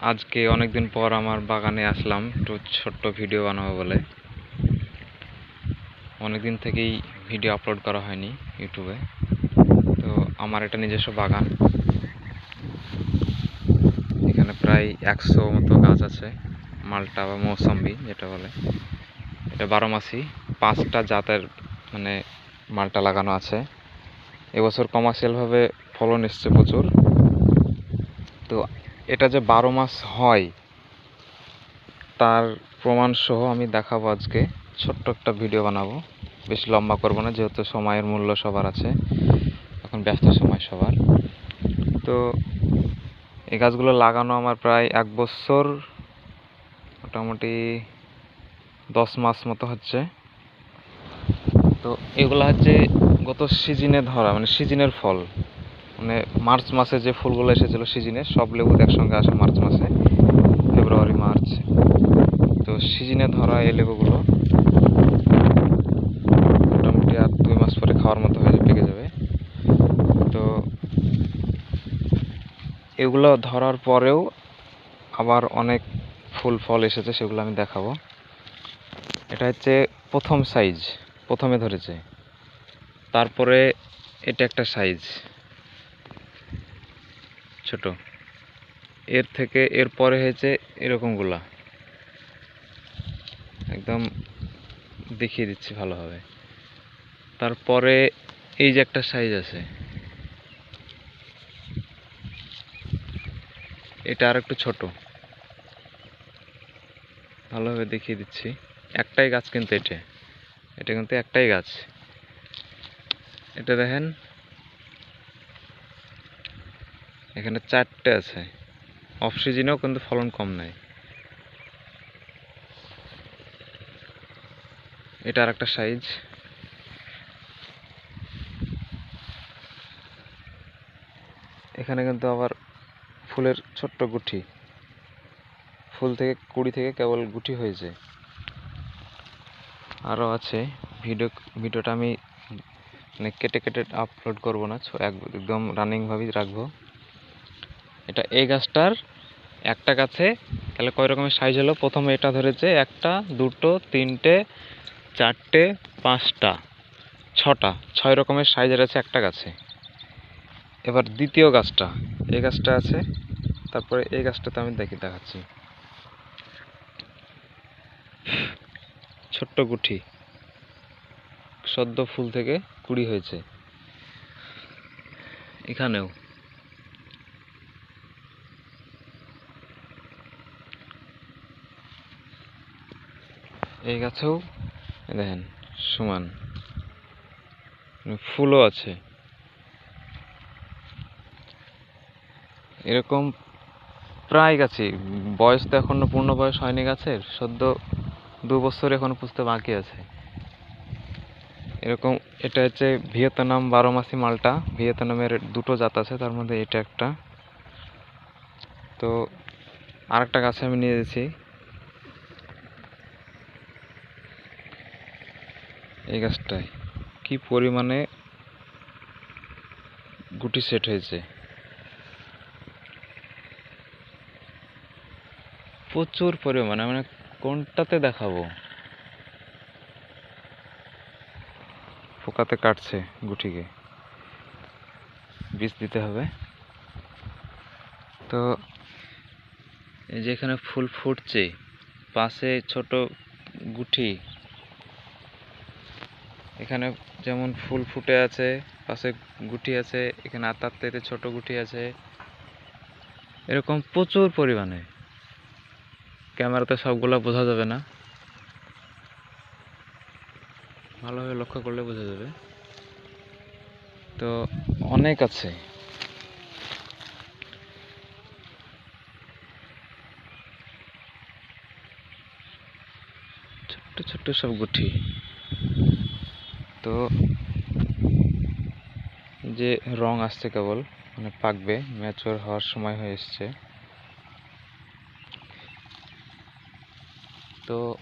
আজকে অনেকদিন পর আমার বাগানে আসলাম। একটু ছোট্ট ভিডিও বানাবো বলে। অনেকদিন থেকেই ভিডিও আপলোড করা হয়নি ইউটিউবে। তো আমার এটা নিজস্ব বাগান। এখানে প্রায় একশো মতো গাছ আছে, মালটা বা মৌসম্বি যেটা বলে। এটা বারো মাসি, পাঁচটা জাতের মানে মালটা লাগানো আছে। এবছর কমার্শিয়ালভাবে ফলন এসছে প্রচুর। তো এটা যে বারো মাস হয়, তার প্রমাণ সহ আমি দেখাবো আজকে। ছোট্ট একটা ভিডিও বানাবো। বেশি লম্বা করব না, যেহেতু সময়ের মূল্য সবার আছে। এখন ব্যস্ত সময় সবার। তো এই গাছগুলো লাগানো আমার প্রায় এক বছর, মোটামুটি দশ মাস মতো হচ্ছে। তো এগুলো হচ্ছে গত সিজনে ধরা মানে সিজনের ফল। মানে মার্চ মাসে যে ফুলগুলো এসেছিল সিজনে, সব লেবু একসঙ্গে আসে মার্চ মাসে, ফেব্রুয়ারি, মার্চ। তো সিজনে ধরা এই লেবুগুলো মোটামুটি আর দুই মাস পরে খাওয়ার মতো হয়ে পেকে যাবে। তো এগুলো ধরার পরেও আবার অনেক ফুল, ফল এসেছে, সেগুলো আমি দেখাবো। এটা হচ্ছে প্রথম সাইজ প্রথমে ধরেছে। তারপরে এটা একটা সাইজ ছোট। এর থেকে এর পরে হয়েছে এরকমগুলা। একদম দেখিয়ে দিচ্ছি ভালোভাবে। তারপরে এই যে একটা সাইজ আছে। এটা আর একটু ছোট। ভালোভাবে দেখিয়ে দিচ্ছি। একটাই গাছ কিন্তু এটা। এটা কিন্তু একটাই গাছ। এটা দেখেন এখানে চারটে আছে। অফ সিজনেও কিন্তু ফলন কম নাই। এটা আর একটা সাইজ এখানে কিন্তু আবার ফুলের ছোট্ট গুটি ফুল থেকে কুড়ি থেকে কেবল গুটি হয়েছে। আরও আছে। ভিডিও, ভিডিওটা আমি মানে কেটে কেটে আপলোড করব না। একদম রানিংভাবেই রাখব। এটা এই গাছটার একটা গাছে, তাহলে কয় রকমের সাইজ হলো? প্রথমে এটা ধরেছে একটা, দুটো, তিনটে, চারটে, পাঁচটা, ছটা, ছয় রকমের সাইজের আছে একটা গাছে। এবার দ্বিতীয় গাছটা, এই গাছটা আছে, তারপরে এই গাছটাতে আমি দেখি, দেখাচ্ছি। ছোট্ট গুঠি, সদ্য ফুল থেকে কুড়ি হয়েছে। এখানেও। এই গাছেও দেখেন, সমান। মানে ফুলও আছে। এরকম প্রায় গাছই। বয়স তো এখনও পূর্ণ বয়স হয়নি গাছের, সদ্য দু বছর এখনও পুষতে বাকি আছে। এরকম, এটা হচ্ছে ভিয়েতনাম বারো মাসি মালটা। ভিয়েতনামের দুটো জাত আছে, তার মধ্যে এটা একটা। তো আরেকটা গাছে আমি নিয়ে গেছি এই গাছটায়। কি পরিমাণে গুটি সেট হয়েছে। প্রচুর পরিমাণে মানে কোনটাতে দেখাবো? পোকাতে কাটছে গুটিকে। বীজ দিতে হবে। তো এই যে এখানে ফুল ফুটছে, পাশে ছোট গুটি। এখানে যেমন ফুল ফুটে আছে, পাশে গুটি আছে, এখানে থেকে ছোট গুটি আছে। এরকম প্রচুর পরিমাণে। ক্যামেরাতে সবগুলো বোঝা যাবে না। ভালোভাবে লক্ষ্য করলে বোঝা যাবে। তো অনেক আছে। ছোট্ট ছোট্ট সব গুটি। তো যে রং আসছে কেবল মানে পাকবে ম্যাচুর হওয়ার সময় হয়ে এসছে। তো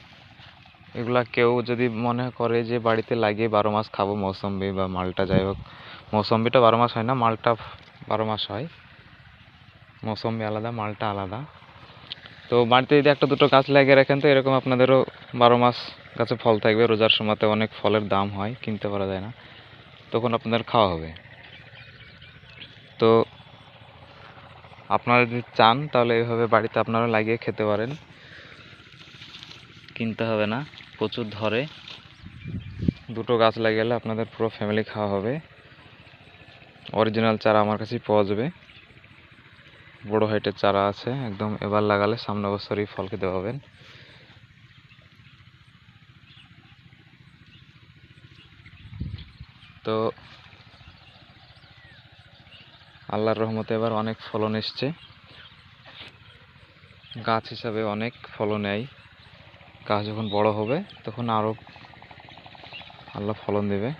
এগুলা কেউ যদি মনে করে যে বাড়িতে লাগিয়ে বারো মাস খাব মৌসম্বি বা মালটা, যাই হোক, মৌসম্বিটা বারো মাস হয় না, মালটা বারো মাস হয়। মৌসম্বি আলাদা, মালটা আলাদা। তো বাড়িতে যদি একটা দুটো গাছ লাগিয়ে রাখেন, তো এরকম আপনাদেরও বারো মাস গাছে ফল থাকবে, রোজার সময়তে অনেক ফলের দাম হয়, কিনতে পারা যায় না। তখন আপনাদের খাওয়া হবে। তো আপনারা যদি চান, তাহলে এইভাবে বাড়িতে আপনারা লাগিয়ে খেতে পারেন। কিনতে হবে না, প্রচুর ধরে। দুটো গাছ লাগিয়ে আপনাদের পুরো ফ্যামিলি খাওয়া হবে। অরিজিনাল চারা আমার কাছেই পাওয়া যাবে। বড় হাইটের চারা আছে, একদম এবার লাগালে সামনে বছরই ফল খেতে পাবেন তো আল্লাহর রহমতে এবার অনেক ফলন এসছে। গাছ হিসাবে অনেক ফলন নেয়। গাছ যখন বড় হবে, তখন আরও আল্লাহ ফলন দেবে।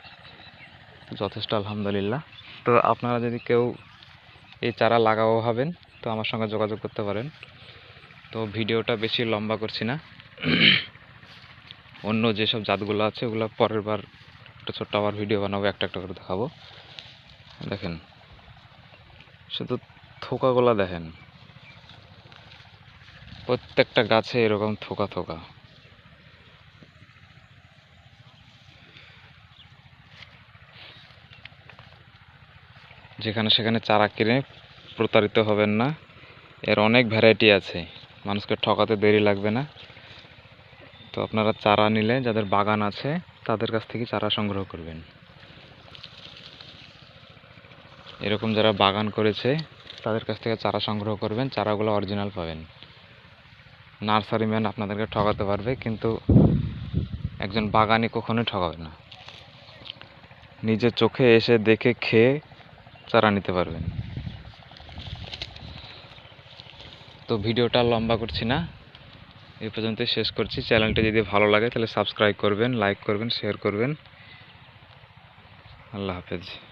যথেষ্ট, আলহামদুলিল্লাহ। তো আপনারা যদি কেউ এই চারা লাগাবো ভাবেন, তো আমার সঙ্গে যোগাযোগ করতে পারেন। তো ভিডিওটা বেশি লম্বা করছি না। অন্য যেসব জাতগুলো আছে, ওগুলো পরের বার একটা ছোট্ট আবার ভিডিও বানাবো, একটা একটা করে দেখাবো। দেখেন, শুধু থোকাগুলা দেখেন। প্রত্যেকটা গাছে এরকম থোকা থোকা। যেখানে সেখানে চারা কিনে প্রতারিত হবেন না। এর অনেক ভ্যারাইটি আছে। মানুষকে ঠকাতে দেরি লাগবে না। তো আপনারা চারা নিলে, যাদের বাগান আছে তাদের কাছ থেকে চারা সংগ্রহ করবেন। এরকম যারা বাগান করেছে, তাদের কাছ থেকে চারা সংগ্রহ করবেন, চারাগুলো অরিজিনাল পাবেন। নার্সারি ম্যান আপনাদেরকে ঠকাতে পারবে, কিন্তু একজন বাগানি কখনোই ঠকাবে না। নিজের চোখে এসে দেখে খেয়ে চারা নিতে পারবেন। তো ভিডিওটা লম্বা করছি না। এই পর্যন্তই শেষ করছি। চ্যানেলটা যদি ভালো লাগে, তাহলে সাবস্ক্রাইব করবেন লাইক করবেন শেয়ার করবেন। আল্লাহ হাফেজ।